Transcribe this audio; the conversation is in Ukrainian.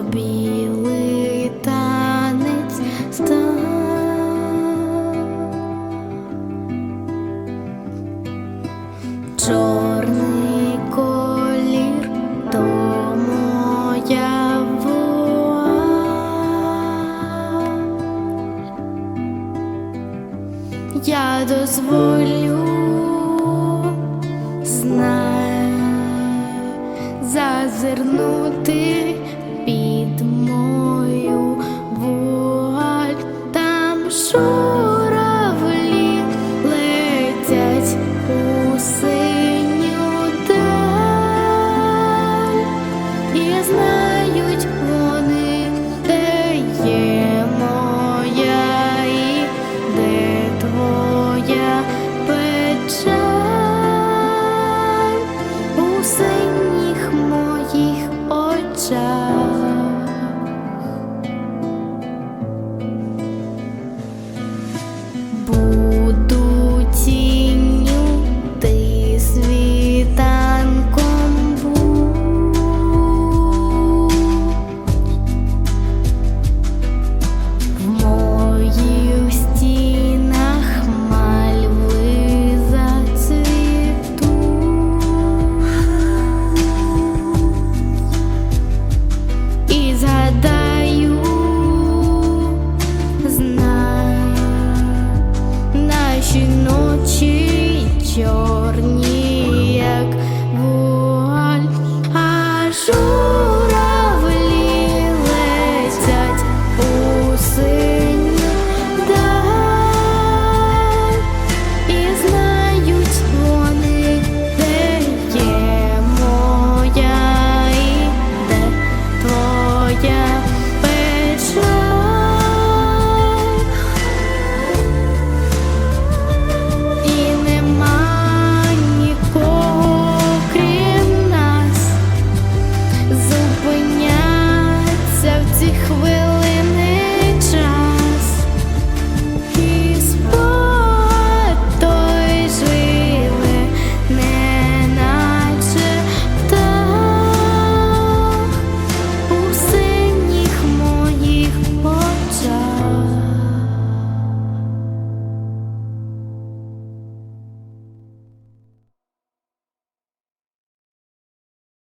білий танець. Чорний колір то моя. Я дозволю знай зазирнути. чорні